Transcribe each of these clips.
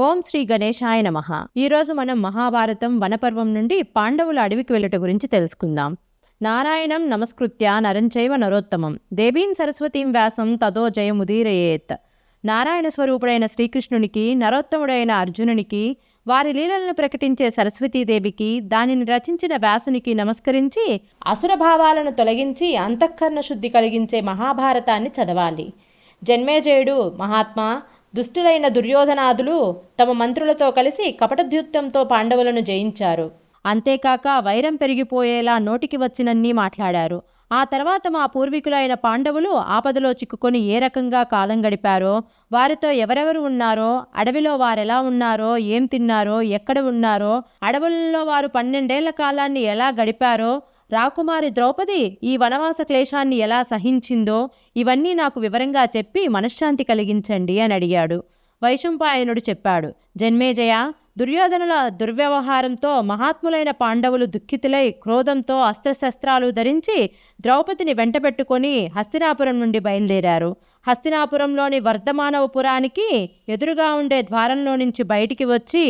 ఓం శ్రీ గణేశాయ నమ. ఈరోజు మనం మహాభారతం వనపర్వం నుండి పాండవుల అడవికి వెళ్ళట గురించి తెలుసుకుందాం. నారాయణం నమస్కృత్య నరంచైవ నరోత్తమం. దేవీం సరస్వతీం వ్యాసం తదో జయముదీరయేత్ నారాయణ స్వరూపుడైన శ్రీకృష్ణునికి నరోత్తముడైన అర్జునునికి వారి లీలలను ప్రకటించే సరస్వతీదేవికి దానిని రచించిన వ్యాసునికి నమస్కరించి అసుర భావాలను తొలగించి అంతఃకరణ శుద్ధి కలిగించే మహాభారతాన్ని చదవాలి. జన్మేజయుడు మహాత్మా దుష్టులైన దుర్యోధనాదులు తమ మంత్రులతో కలిసి కపటద్యుత్తంతో పాండవులను జయించారు. అంతేకాక వైరం పెరిగిపోయేలా నోటికి వచ్చినన్ని మాట్లాడారు. ఆ తర్వాత మా పూర్వీకులైన పాండవులు ఆపదలో చిక్కుకొని ఏ రకంగా కాలం గడిపారో వారితో ఎవరెవరు ఉన్నారో అడవిలో వారెలా ఉన్నారో ఏం తిన్నారో ఎక్కడ ఉన్నారో అడవులలో వారు పన్నెండేళ్ళ కాలాన్ని ఎలా గడిపారో రాకుమారి ద్రౌపది ఈ వనవాస క్లేశాన్ని ఎలా సహించిందో ఇవన్నీ నాకు వివరంగా చెప్పి మనశ్శాంతి కలిగించండి అని అడిగాడు. వైశంపాయనుడు చెప్పాడు జన్మేజయ దుర్యోధనుల దుర్వ్యవహారంతో మహాత్ములైన పాండవులు దుఃఖితులై క్రోధంతో అస్త్రశస్త్రాలు ధరించి ద్రౌపదిని వెంటబెట్టుకొని హస్తినాపురం నుండి బయలుదేరారు. హస్తినాపురంలోని వర్ధమానవపురానికి ఎదురుగా ఉండే ద్వారంలో నుంచి బయటికి వచ్చి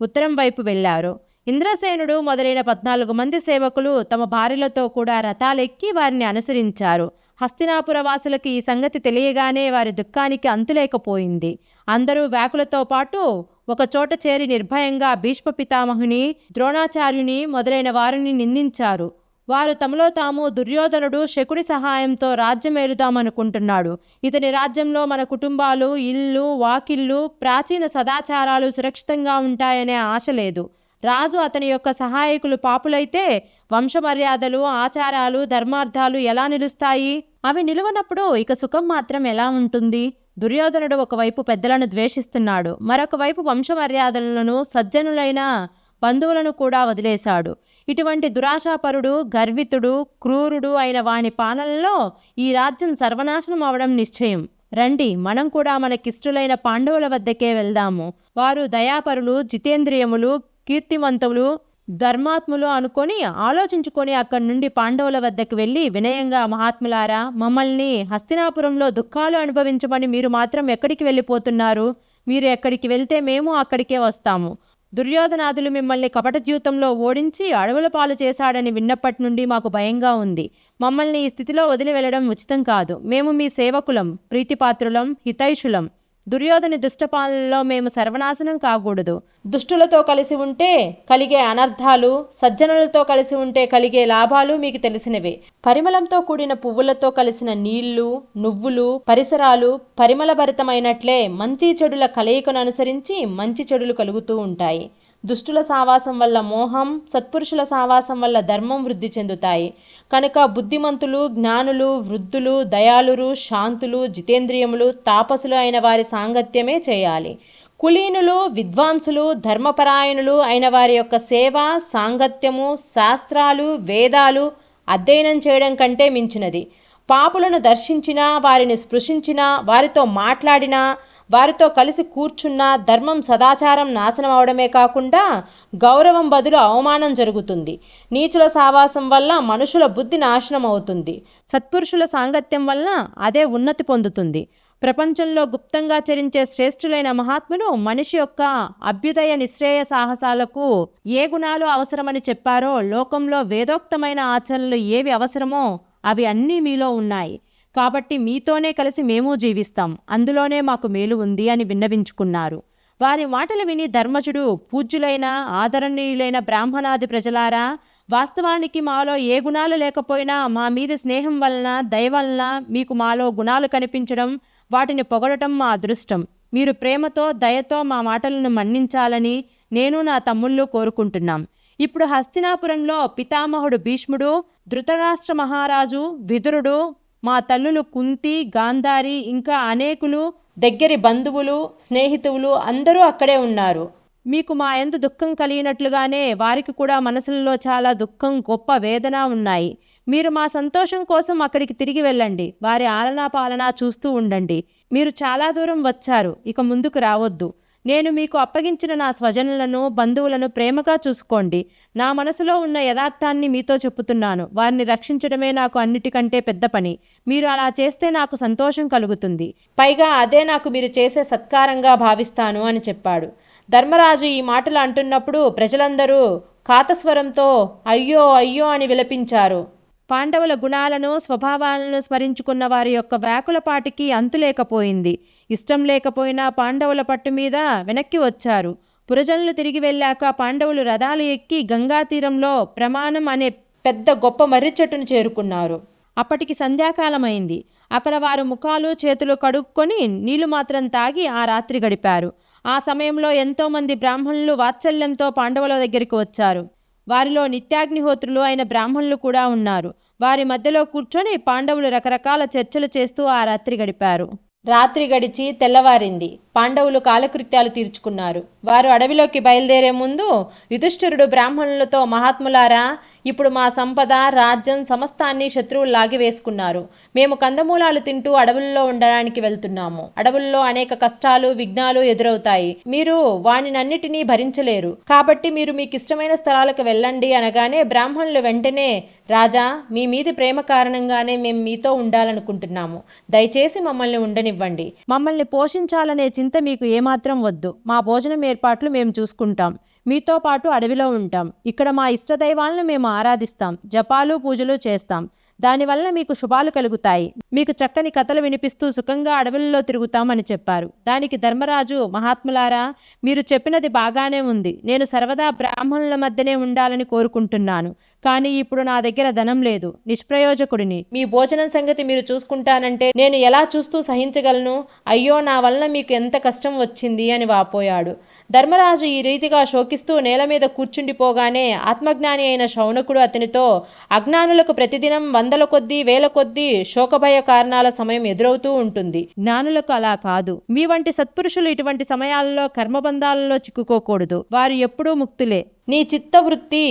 ఉత్తరం వైపు వెళ్ళారు. ఇంద్రసేనుడు మొదలైన పద్నాలుగు మంది సేవకులు తమ భార్యలతో కూడా రథాలెక్కి వారిని అనుసరించారు. హస్తినాపుర వాసులకు ఈ సంగతి తెలియగానే వారి దుఃఖానికి అంతులేకపోయింది. అందరూ వ్యాకులతో పాటు ఒక చోట చేరి నిర్భయంగా భీష్మ పితామహుని ద్రోణాచార్యుని మొదలైన వారిని నిందించారు. వారు తమలో తాము దుర్యోధనుడు శకుడి సహాయంతో రాజ్యమేలుదామనుకుంటున్నాడు ఇతని రాజ్యంలో మన కుటుంబాలు ఇల్లు వాకిళ్ళు ప్రాచీన సదాచారాలు సురక్షితంగా ఉంటాయనే ఆశ లేదు. రాజు అతని యొక్క సహాయకులు పాపులైతే వంశమర్యాదలు ఆచారాలు ధర్మార్థాలు ఎలా నిలుస్తాయి? అవి నిలువనప్పుడు ఇక సుఖం మాత్రం ఎలా ఉంటుంది? దుర్యోధనుడు ఒకవైపు పెద్దలను ద్వేషిస్తున్నాడు మరొక వైపు వంశమర్యాదలను సజ్జనులైన బంధువులను కూడా వదిలేశాడు. ఇటువంటి దురాశాపరుడు గర్వితుడు క్రూరుడు అయిన వాని పాలనలో ఈ రాజ్యం సర్వనాశనం అవడం నిశ్చయం. రండి మనం కూడా మనకిష్టులైన పాండవుల వద్దకే వెళ్దాము. వారు దయాపరులు జితేంద్రియములు కీర్తివంతులు ధర్మాత్ములు అనుకొని ఆలోచించుకొని అక్కడి నుండి పాండవుల వద్దకు వెళ్ళి వినయంగా మహాత్ములారా మమ్మల్ని హస్తినాపురంలో దుఃఖాలు అనుభవించమని మీరు మాత్రం ఎక్కడికి వెళ్ళిపోతున్నారు? మీరు ఎక్కడికి వెళ్తే మేము అక్కడికే వస్తాము. దుర్యోధనాథులు మిమ్మల్ని కపట జీవితంలో ఓడించి అడవుల పాలు చేశాడని విన్నప్పటి నుండి మాకు భయంగా ఉంది. మమ్మల్ని ఈ స్థితిలో వదిలి వెళ్ళడం ఉచితం కాదు. మేము మీ సేవకులం ప్రీతిపాత్రులం హితైషులం. దుర్యోధని దుష్టపాలనలో మేము సర్వనాశనం కాకూడదు. దుష్టులతో కలిసి ఉంటే కలిగే అనర్థాలు సజ్జనులతో కలిసి ఉంటే కలిగే లాభాలు మీకు తెలిసినవే. పరిమళంతో కూడిన పువ్వులతో కలిసిన నీళ్ళు నువ్వులు పరిసరాలు పరిమళభరితమైనట్లే మంచి చెడుల కలయికను అనుసరించి మంచి చెడులు కలుగుతూ ఉంటాయి. దుష్టుల సావాసం వల్ల మోహం సత్పురుషుల సావాసం వల్ల ధర్మం వృద్ధి చెందుతాయి. కనుక బుద్ధిమంతులు జ్ఞానులు వృద్ధులు దయాలురు శాంతులు జితేంద్రియములు తాపసులు అయిన వారి సాంగత్యమే చేయాలి. కులీనులు విద్వాంసులు ధర్మపరాయణులు అయిన వారి యొక్క సేవ సాంగత్యము శాస్త్రాలు వేదాలు అధ్యయనం చేయడం కంటే మించినది. పాపులను దర్శించినా వారిని స్పృశించినా వారితో మాట్లాడినా వారితో కలిసి కూర్చున్న ధర్మం సదాచారం నాశనం అవడమే కాకుండా గౌరవం బదులు అవమానం జరుగుతుంది. నీచుల సావాసం వల్ల మనుషుల బుద్ధి నాశనం అవుతుంది. సత్పురుషుల సాంగత్యం వల్ల అదే ఉన్నతి పొందుతుంది. ప్రపంచంలో గుప్తంగా చరించే శ్రేష్ఠులైన మహాత్ములు మనిషి యొక్క అభ్యుదయ నిశ్రేయ సాహసాలకు ఏ గుణాలు అవసరమని చెప్పారో లోకంలో వేదోక్తమైన ఆచరణలు ఏవి అవసరమో అవి అన్నీ మీలో ఉన్నాయి. కాబట్టి మీతోనే కలిసి మేము జీవిస్తాం. అందులోనే మాకు మేలు ఉంది అని విన్నవించుకున్నారు. వారి మాటలు విని ధర్మజుడు పూజ్యులైన ఆదరణీయులైన బ్రాహ్మణాది ప్రజలారా వాస్తవానికి మాలో ఏ గుణాలు లేకపోయినా మా మీద స్నేహం వలన దయ వలన మీకు మాలో గుణాలు కనిపించడం వాటిని పొగడటం మా అదృష్టం. మీరు ప్రేమతో దయతో మా మాటలను మన్నించాలని నేను నా తమ్ముళ్ళు కోరుకుంటున్నాం. ఇప్పుడు హస్తినాపురంలో పితామహుడు భీష్ముడు ధృతరాష్ట్ర మహారాజు విదురుడు మా తల్లులు కుంతి గాంధారి ఇంకా అనేకులు దగ్గరి బంధువులు స్నేహితులు అందరూ అక్కడే ఉన్నారు. మీకు మా ఎంత దుఃఖం కలిగినట్లుగానే వారికి కూడా మనసులలో చాలా దుఃఖం గొప్ప వేదన ఉన్నాయి. మీరు మా సంతోషం కోసం అక్కడికి తిరిగి వెళ్ళండి. వారి ఆలనా పాలనా చూస్తూ ఉండండి. మీరు చాలా దూరం వచ్చారు. ఇక ముందుకు రావద్దు. నేను మీకు అప్పగించిన నా స్వజనులను బంధువులను ప్రేమగా చూసుకోండి. నా మనసులో ఉన్న యథార్థాన్ని మీతో చెప్పుతున్నాను. వారిని రక్షించడమే నాకు అన్నిటికంటే పెద్ద పని. మీరు అలా చేస్తే నాకు సంతోషం కలుగుతుంది. పైగా అదే నాకు మీరు చేసే సత్కారంగా భావిస్తాను అని చెప్పాడు. ధర్మరాజు ఈ మాటలు అంటున్నప్పుడు ప్రజలందరూ కాతస్వరంతో అయ్యో అయ్యో అని విలపించారు. పాండవుల గుణాలను స్వభావాలను స్మరించుకున్న వారి యొక్క వ్యాకులపాటికి అంతులేకపోయింది ఇష్టం లేకపోయినా పాండవుల పట్టు మీద వెనక్కి వచ్చారు. పురజనులు తిరిగి వెళ్ళాక పాండవులు రథాలు ఎక్కి గంగా తీరంలో ప్రమాణం అనే పెద్ద గొప్ప మర్రి చెట్టును చేరుకున్నారు. అప్పటికి సంధ్యాకాలమైంది. అక్కడ వారు ముఖాలు చేతులు కడుక్కొని నీళ్ళు మాత్రం తాగి ఆ రాత్రి గడిపారు. ఆ సమయంలో ఎంతోమంది బ్రాహ్మణులు వాత్సల్యంతో పాండవుల దగ్గరికి వచ్చారు. వారిలో నిత్యాగ్నిహోత్రులు అయిన బ్రాహ్మణులు కూడా ఉన్నారు. వారి మధ్యలో కూర్చొని పాండవులు రకరకాల చర్చలు చేస్తూ ఆ రాత్రి గడిపారు. రాత్రి గడిచి తెల్లవారింది. పాండవులు కాలకృత్యాలు తీర్చుకున్నారు. వారు అడవిలోకి బయలుదేరే ముందు యుధిష్ఠిరుడు బ్రాహ్మణులతో మహాత్ములారా ఇప్పుడు మా సంపద రాజ్యం సమస్తాన్ని శత్రువులు లాగివేసుకున్నారు మేము కందమూలాలు తింటూ అడవుల్లో ఉండడానికి వెళ్తున్నాము. అడవుల్లో అనేక కష్టాలు విఘ్నాలు ఎదురవుతాయి. మీరు వానినన్నిటినీ భరించలేరు. కాబట్టి మీరు మీకు ఇష్టమైన స్థలాలకు వెళ్ళండి అనగానే బ్రాహ్మణులు వెంటనే రాజా మీ మీది ప్రేమ కారణంగానే మేము మీతో ఉండాలనుకుంటున్నాము. దయచేసి మమ్మల్ని ఉండనివ్వండి. మమ్మల్ని పోషించాలనే చింత మీకు ఏమాత్రం వద్దు. మా భోజనం ఏర్పాట్లు మేము చూసుకుంటాం. మీతో పాటు అడవిలో ఉంటాం. ఇక్కడ మా ఇష్టదైవాలను మేము ఆరాధిస్తాం. జపాలు పూజలు చేస్తాం. దానివల్ల మీకు శుభాలు కలుగుతాయి. మీకు చక్కని కథలు వినిపిస్తూ సుఖంగా అడవుల్లో తిరుగుతామని చెప్పారు. దానికి ధర్మరాజు మహాత్ములారా మీరు చెప్పినది బాగానే ఉంది. నేను సర్వదా బ్రాహ్మణుల మధ్యనే ఉండాలని కోరుకుంటున్నాను. కానీ ఇప్పుడు నా దగ్గర ధనం లేదు. నిష్ప్రయోజకుడిని. మీ భోజనం సంగతి మీరు చూసుకుంటానంటే నేను ఎలా చూస్తూ సహించగలను? అయ్యో నా వలన మీకు ఎంత కష్టం వచ్చింది అని వాపోయాడు. ధర్మరాజు ఈ రీతిగా శోకిస్తూ నేల మీద కూర్చుండిపోగానే ఆత్మజ్ఞాని అయిన శౌనకుడు అతనితో అజ్ఞానులకు ప్రతిదినం వందల కొద్దీ వేల కొద్దీ శోకభయ కారణాల సమయం ఎదురవుతూ ఉంటుంది. జ్ఞానులకు అలా కాదు. మీ వంటి సత్పురుషులు ఇటువంటి సమయాలలో కర్మబంధాలలో చిక్కుకోకూడదు. వారు ఎప్పుడూ ముక్తులే. నీ చిత్తవృత్తి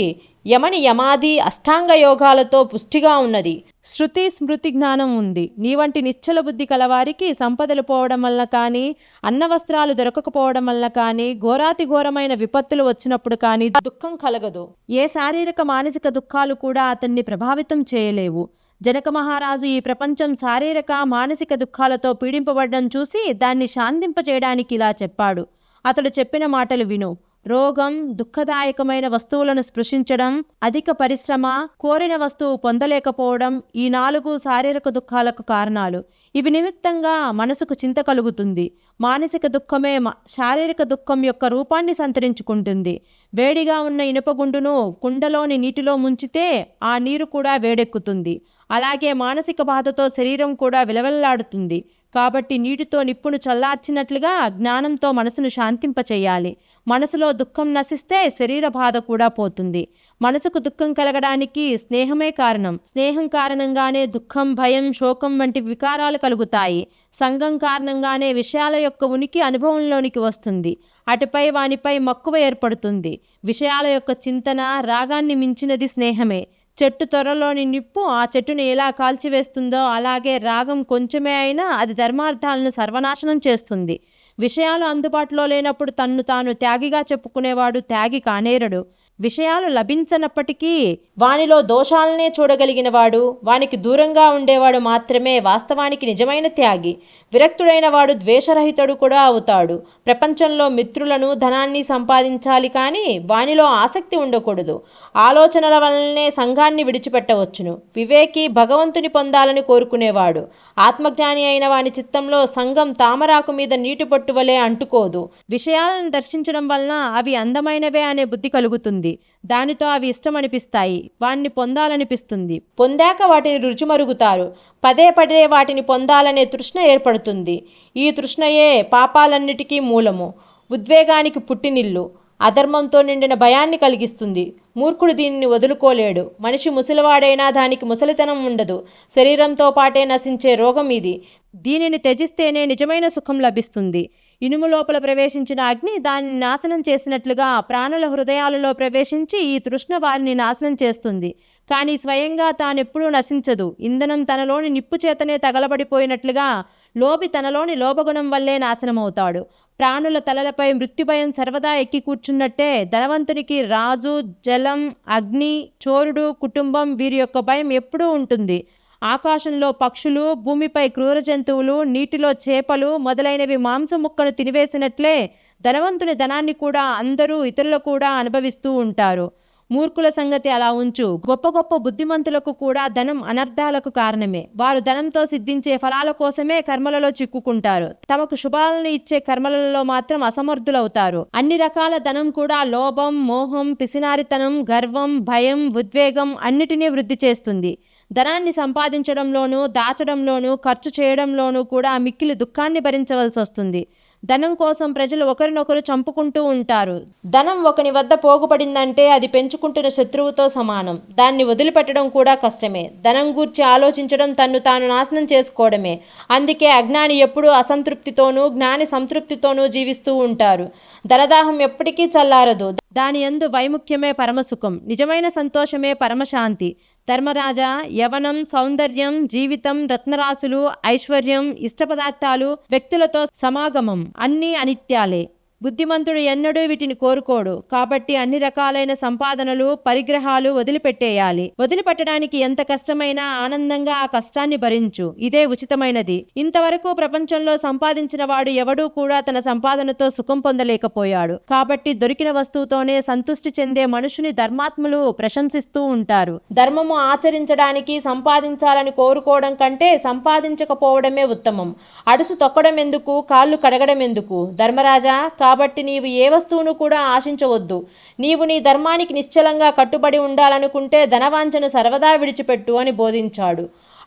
యమని యమాది అష్టాంగ యోగాలతో పుష్టిగా ఉన్నది. శృతి స్మృతి జ్ఞానం ఉంది. నీ వంటి నిశ్చల బుద్ధి కలవారికి సంపదలు పోవడం వల్ల కానీ అన్న వస్త్రాలు దొరకకపోవడం వల్ల కానీ ఘోరాతి ఘోరమైన విపత్తులు వచ్చినప్పుడు కానీ దుఃఖం కలగదు. ఏ శారీరక మానసిక దుఃఖాలు కూడా అతన్ని ప్రభావితం చేయలేవు. జనక మహారాజు ఈ ప్రపంచం శారీరక మానసిక దుఃఖాలతో పీడింపబడడం చూసి దాన్ని శాంతింపచేయడానికి ఇలా చెప్పాడు. అతడు చెప్పిన మాటలు విను. రోగం దుఃఖదాయకమైన వస్తువులను స్పృశించడం అధిక పరిశ్రమ కోరిన వస్తువు పొందలేకపోవడం ఈ నాలుగు శారీరక దుఃఖాలకు కారణాలు. ఇవి నిమిత్తంగా మనసుకు చింత కలుగుతుంది. మానసిక దుఃఖమే మ- శారీరక దుఃఖం యొక్క రూపాన్ని సంతరించుకుంటుంది. వేడిగా ఉన్న ఇనుపగుండును కుండలోని నీటిలో ముంచితే ఆ నీరు కూడా వేడెక్కుతుంది. అలాగే మానసిక బాధతో శరీరం కూడా విలవెల్లాడుతుంది. కాబట్టి నీటితో నిప్పును చల్లార్చినట్లుగా జ్ఞానంతో మనసును శాంతింపచేయాలి. మనసులో దుఃఖం నశిస్తే శరీర బాధ కూడా పోతుంది. మనసుకు దుఃఖం కలగడానికి స్నేహమే కారణం. స్నేహం కారణంగానే దుఃఖం భయం శోకం వంటి వికారాలు కలుగుతాయి. సంఘం కారణంగానే విషయాల యొక్క ఉనికి అనుభవంలోనికి వస్తుంది. అటుపై వానిపై మక్కువ ఏర్పడుతుంది. విషయాల యొక్క చింతన రాగాన్ని మించినది స్నేహమే. చెట్టు త్వరలోని నిప్పు ఆ చెట్టుని ఎలా కాల్చివేస్తుందో అలాగే రాగం కొంచెమే అయినా అది ధర్మార్థాలను సర్వనాశనం చేస్తుంది. విషయాలు అందుబాటులో లేనప్పుడు తన్ను తాను త్యాగిగా చెప్పుకునేవాడు త్యాగి కానేరడు. విషయాలు లభించనప్పటికీ వానిలో దోషాలనే చూడగలిగిన వాడు వానికి దూరంగా ఉండేవాడు మాత్రమే వాస్తవానికి నిజమైన త్యాగి. విరక్తుడైన వాడు ద్వేషరహితుడు కూడా అవుతాడు. ప్రపంచంలో మిత్రులను ధనాన్ని సంపాదించాలి కానీ వానిలో ఆసక్తి ఉండకూడదు. ఆలోచనల వలనే సంఘాన్ని విడిచిపెట్టవచ్చును. వివేకి భగవంతుని పొందాలని కోరుకునేవాడు. ఆత్మజ్ఞాని అయిన వాని చిత్తంలో సంఘం తామరాకు మీద నీటి పట్టు వలె అంటుకోదు. విషయాలను దర్శించడం వలన అవి అందమైనవే అనే బుద్ధి కలుగుతుంది. దానితో అవి ఇష్టమనిపిస్తాయి వాణ్ణి పొందాలనిపిస్తుంది. పొందాక వాటిని రుచిమరుగుతారు. పదే పదే వాటిని పొందాలనే తృష్ణ ఏర్పడుతుంది. ఈ తృష్ణయే పాపాలన్నిటికీ మూలము. ఉద్వేగానికి పుట్టినిల్లు. అధర్మంతో నిండిన భయాన్ని కలిగిస్తుంది. మూర్ఖుడు దీనిని వదులుకోలేడు. మనిషి ముసలివాడైనా దానికి ముసలితనం ఉండదు. శరీరంతో పాటే నశించే రోగం ఇది. దీనిని త్యజిస్తేనే నిజమైన సుఖం లభిస్తుంది. ఇనుము లోపల ప్రవేశించిన అగ్ని దానిని నాశనం చేసినట్లుగా ప్రాణుల హృదయాలలో ప్రవేశించి ఈ తృష్ణ వారిని నాశనం చేస్తుంది. కానీ స్వయంగా తానెప్పుడూ నశించదు. ఇంధనం తనలోని నిప్పు చేతనే తగలబడిపోయినట్లుగా లోబి తనలోని లోపగుణం వల్లే నాశనమవుతాడు. ప్రాణుల తలలపై మృత్యుభయం సర్వదా ఎక్కి కూర్చున్నట్టే ధనవంతునికి రాజు జలం అగ్ని చోరుడు కుటుంబం వీరి యొక్క భయం ఎప్పుడూ ఉంటుంది. ఆకాశంలో పక్షులు భూమిపై క్రూర జంతువులు నీటిలో చేపలు మొదలైనవి మాంసం ముక్కను తినివేసినట్లే ధనవంతుని ధనాన్ని కూడా అందరూ ఇతరులు కూడా అనుభవిస్తూ ఉంటారు. మూర్ఖుల సంగతి అలా ఉంచు. గొప్ప గొప్ప బుద్ధిమంతులకు కూడా ధనం అనర్థాలకు కారణమే. వారు ధనంతో సిద్ధించే ఫలాల కోసమే కర్మలలో చిక్కుకుంటారు. తమకు శుభాలను ఇచ్చే కర్మలలో మాత్రం అసమర్థులవుతారు. అన్ని రకాల ధనం కూడా లోభం మోహం పిసినారితనం గర్వం భయం ఉద్వేగం అన్నిటినీ వృద్ధి చేస్తుంది. ధనాన్ని సంపాదించడంలోనూ దాచడంలోనూ ఖర్చు చేయడంలోనూ కూడా మిక్కిలి దుఃఖాన్ని భరించవలసి వస్తుంది. ధనం కోసం ప్రజలు ఒకరినొకరు చంపుకుంటూ ఉంటారు. ధనం ఒకని వద్ద పోగుపడిందంటే అది పెంచుకుంటున్న శత్రువుతో సమానం. దాన్ని వదిలిపెట్టడం కూడా కష్టమే. ధనం గూర్చి ఆలోచించడం తన్ను తాను నాశనం చేసుకోవడమే. అందుకే అజ్ఞాని ఎప్పుడూ అసంతృప్తితోనూ జ్ఞాని సంతృప్తితోనూ జీవిస్తూ ఉంటారు. ధనదాహం ఎప్పటికీ చల్లారదు. దాని యందు వైముఖ్యమే పరమసుఖం. నిజమైన సంతోషమే పరమశాంతి. ధర్మరాజా యవనం సౌందర్యం జీవితం రత్నరాశులు ఐశ్వర్యం ఇష్టపదార్థాలు వ్యక్తులతో సమాగమం అన్నీ అనిత్యాలే. బుద్ధిమంతుడు ఎన్నడూ వీటిని కోరుకోడు. కాబట్టి అన్ని రకాలైన సంపాదనలు పరిగ్రహాలు వదిలిపెట్టేయాలి. వదిలిపెట్టడానికి ఎంత కష్టమైనా ఆనందంగా ఆ కష్టాన్ని భరించు. ఇదే ఉచితమైనది. ఇంతవరకు ప్రపంచంలో సంపాదించిన వాడు ఎవడూ కూడా తన సంపాదనతో సుఖం పొందలేకపోయాడు. కాబట్టి దొరికిన వస్తువుతోనే సంతృష్టి చెందే మనుషుని ధర్మాత్ములు ప్రశంసిస్తూ ఉంటారు. ధర్మము ఆచరించడానికి సంపాదించాలని కోరుకోవడం కంటే సంపాదించకపోవడమే ఉత్తమం. అడుసు తొక్కడం ఎందుకు కాళ్ళు కడగడం ఎందుకు ధర్మరాజా కాబట్టి నీవు ఏ వస్తువును కూడా ఆశించవద్దు. నీవు నీ ధర్మానికి నిశ్చలంగా కట్టుబడి ఉండాలనుకుంటే ధనవాంఛను సర్వదా విడిచిపెట్టు అని బోధించాడు.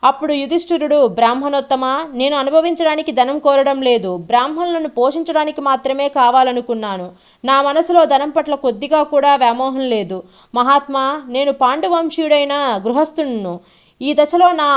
అప్పుడు యుధిష్ఠిరుడు బ్రాహ్మణోత్తమ నేను అనుభవించడానికి ధనం కోరడం లేదు. బ్రాహ్మణులను పోషించడానికి మాత్రమే కావాలనుకున్నాను. నా మనసులో ధనం పట్ల కొద్దిగా కూడా వ్యామోహం లేదు. మహాత్మా నేను పాండువంశీయుడైన గృహస్థును ఈ దశలో నా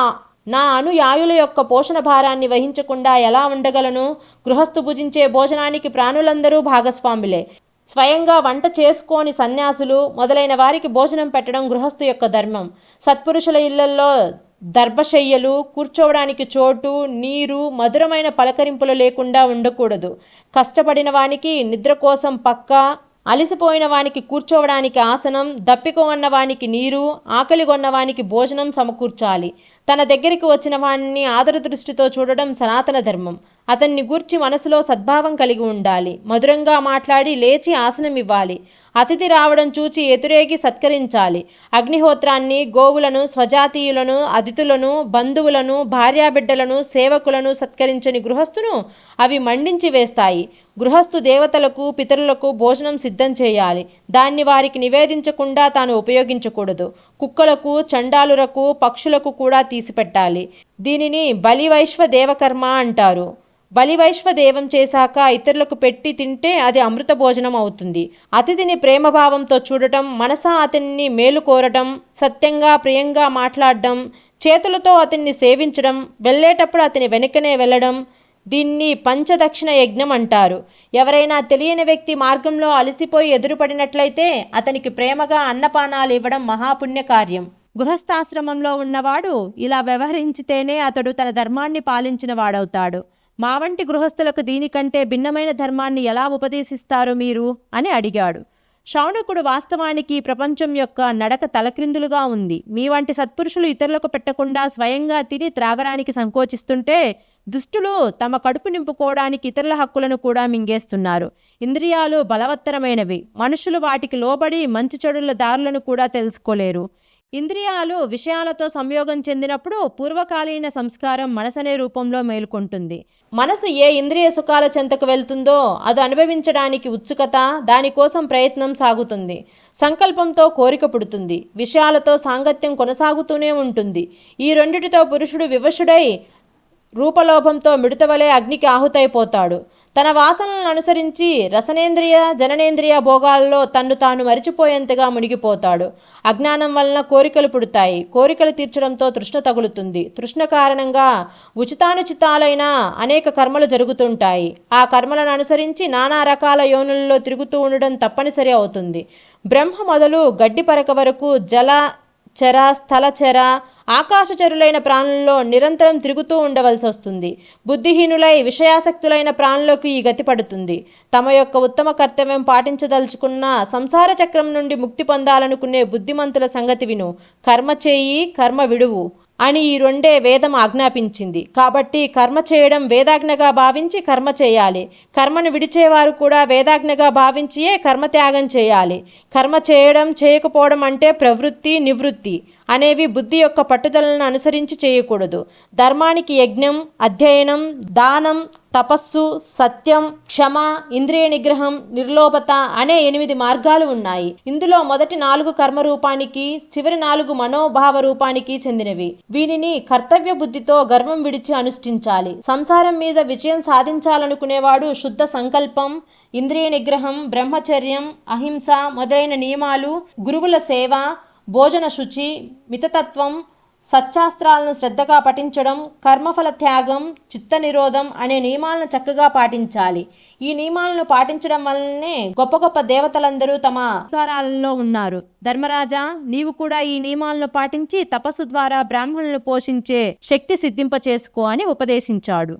నా అనుయాయుల యొక్క పోషణ భారాన్ని వహించకుండా ఎలా ఉండగలను? గృహస్థు భుజించే భోజనానికి ప్రాణులందరూ భాగస్వాములే. స్వయంగా వంట చేసుకోని సన్యాసులు మొదలైన వారికి భోజనం పెట్టడం గృహస్థు యొక్క ధర్మం. సత్పురుషుల ఇళ్ళల్లో దర్భశయ్యలు కూర్చోవడానికి చోటు నీరు మధురమైన పలకరింపులు లేకుండా ఉండకూడదు. కష్టపడిన వానికి నిద్ర కోసం పక్క అలసిపోయిన వానికి కూర్చోవడానికి ఆసనం దప్పిక ఉన్నవానికి నీరు ఆకలిగొన్న వానికి భోజనం సమకూర్చాలి. తన దగ్గరికి వచ్చిన వాణ్ణి ఆదర దృష్టితో చూడడం సనాతన ధర్మం. అతన్ని గూర్చి మనసులో సద్భావం కలిగి ఉండాలి. మధురంగా మాట్లాడి లేచి ఆసనం ఇవ్వాలి అతిథి రావడం చూచి ఎదురేగి సత్కరించాలి. అగ్నిహోత్రాన్ని గోవులను స్వజాతీయులను అతిథులను బంధువులను భార్యాబిడ్డలను సేవకులను సత్కరించని గృహస్థును అవి మండించి వేస్తాయి. గృహస్థు దేవతలకు పితరులకు భోజనం సిద్ధం చేయాలి. దాన్ని వారికి నివేదించకుండా తాను ఉపయోగించకూడదు. కుక్కలకు చండాలురకు పక్షులకు కూడా తీసిపెట్టాలి. దీనిని బలివైశ్వ దేవకర్మ అంటారు. బలివైశ్వ దేవం చేశాక ఇతరులకు పెట్టి తింటే అది అమృత భోజనం అవుతుంది. అతిథిని ప్రేమభావంతో చూడటం మనసా అతన్ని మేలు కోరటం సత్యంగా ప్రియంగా మాట్లాడడం చేతులతో అతన్ని సేవించడం వెళ్ళేటప్పుడు అతని వెనుకనే వెళ్ళడం దీన్ని పంచదక్షిణ యజ్ఞం అంటారు. ఎవరైనా తెలియని వ్యక్తి మార్గంలో అలసిపోయి ఎదురుపడినట్లయితే అతనికి ప్రేమగా అన్నపానాలు ఇవ్వడం మహాపుణ్య కార్యం గృహస్థాశ్రమంలో ఉన్నవాడు ఇలా వ్యవహరించితేనే అతడు తన ధర్మాన్ని పాలించిన వాడవుతాడు. మా వంటి గృహస్థులకు దీనికంటే భిన్నమైన ధర్మాన్ని ఎలా ఉపదేశిస్తారు మీరు? అని అడిగాడు. శౌనకుడు వాస్తవానికి ప్రపంచం యొక్క నడక తలక్రిందులుగా ఉంది. మీ వంటి సత్పురుషులు ఇతరులకు పెట్టకుండా స్వయంగా తిని త్రాగడానికి సంకోచిస్తుంటే దుష్టులు తమ కడుపు నింపుకోవడానికి ఇతరుల హక్కులను కూడా మింగేస్తున్నారు. ఇంద్రియాలు బలవత్తరమైనవి. మనుషులు వాటికి లోబడి మంచి చెడుల దారులను కూడా తెలుసుకోలేరు. ఇంద్రియాలు విషయాలతో సంయోగం చెందినప్పుడు పూర్వకాలీన సంస్కారం మనసనే రూపంలో మేలుకొంటుంది. మనసు ఏ ఇంద్రియ సుఖాల చెంతకు వెళ్తుందో అది అనుభవించడానికి ఉత్సుకత దానికోసం ప్రయత్నం సాగుతుంది. సంకల్పంతో కోరిక పుడుతుంది. విషయాలతో సాంగత్యం కొనసాగుతూనే ఉంటుంది. ఈ రెండిటితో పురుషుడు వివశుడై రూపలోభంతో మిడతవలే అగ్నికి ఆహుతైపోతాడు. తన వాసనలను అనుసరించి రసనేంద్రియ జననేంద్రియ భోగాల్లో తన్ను తాను మరిచిపోయేంతగా మునిగిపోతాడు. అజ్ఞానం వలన కోరికలు పుడతాయి. కోరికలు తీర్చడంతో తృష్ణ తగులుతుంది. తృష్ణ కారణంగా ఉచితానుచితాలైన అనేక కర్మలు జరుగుతుంటాయి. ఆ కర్మలను అనుసరించి నానా రకాల యోనుల్లో తిరుగుతూ ఉండడం తప్పనిసరి అవుతుంది. బ్రహ్మ మొదలు గడ్డి పరక వరకు జల చర స్థలచర ఆకాశచరులైన ప్రాణుల్లో నిరంతరం తిరుగుతూ ఉండవలసి వస్తుంది. బుద్ధిహీనులై విషయాసక్తులైన ప్రాణులకు ఈ గతి పడుతుంది. తమ యొక్క ఉత్తమ కర్తవ్యం పాటించదలుచుకున్న సంసార చక్రం నుండి ముక్తి పొందాలనుకునే బుద్ధిమంతుల సంగతి విను. కర్మ చేయి కర్మ విడువు అని ఈ రెండే వేదం ఆజ్ఞాపించింది. కాబట్టి కర్మ చేయడం వేదాజ్ఞగా భావించి కర్మ చేయాలి. కర్మను విడిచేవారు కూడా వేదాజ్ఞగా భావించియే కర్మత్యాగం చేయాలి. కర్మ చేయడం చేయకపోవడం అంటే ప్రవృత్తి నివృత్తి. అనేవి బుద్ధి యొక్క పట్టుదలను అనుసరించి చేయకూడదు. ధర్మానికి యజ్ఞం అధ్యయనం దానం తపస్సు సత్యం క్షమ ఇంద్రియ నిగ్రహం నిర్లోభత అనే ఎనిమిది మార్గాలు ఉన్నాయి. ఇందులో మొదటి నాలుగు కర్మ రూపానికి చివరి నాలుగు మనోభావ రూపానికి చెందినవి. వీనిని కర్తవ్య బుద్ధితో గర్వం విడిచి అనుష్ఠించాలి. సంసారం మీద విజయం సాధించాలనుకునేవాడు శుద్ధ సంకల్పం ఇంద్రియ నిగ్రహం బ్రహ్మచర్యం అహింస మొదలైన నియమాలు గురువుల సేవ భోజన శుచి మితతత్వం సత్శాస్త్రాలను శ్రద్ధగా పఠించడం కర్మఫల త్యాగం చిత్త నిరోధం అనే నియమాలను చక్కగా పాటించాలి. ఈ నియమాలను పాటించడం వల్లనే గొప్ప గొప్ప దేవతలందరూ తమ అధికారాలలో ఉన్నారు. ధర్మరాజా నీవు కూడా ఈ నియమాలను పాటించి తపస్సు ద్వారా బ్రాహ్మణులను పోషించే శక్తి సిద్ధింప చేసుకో అని ఉపదేశించాడు.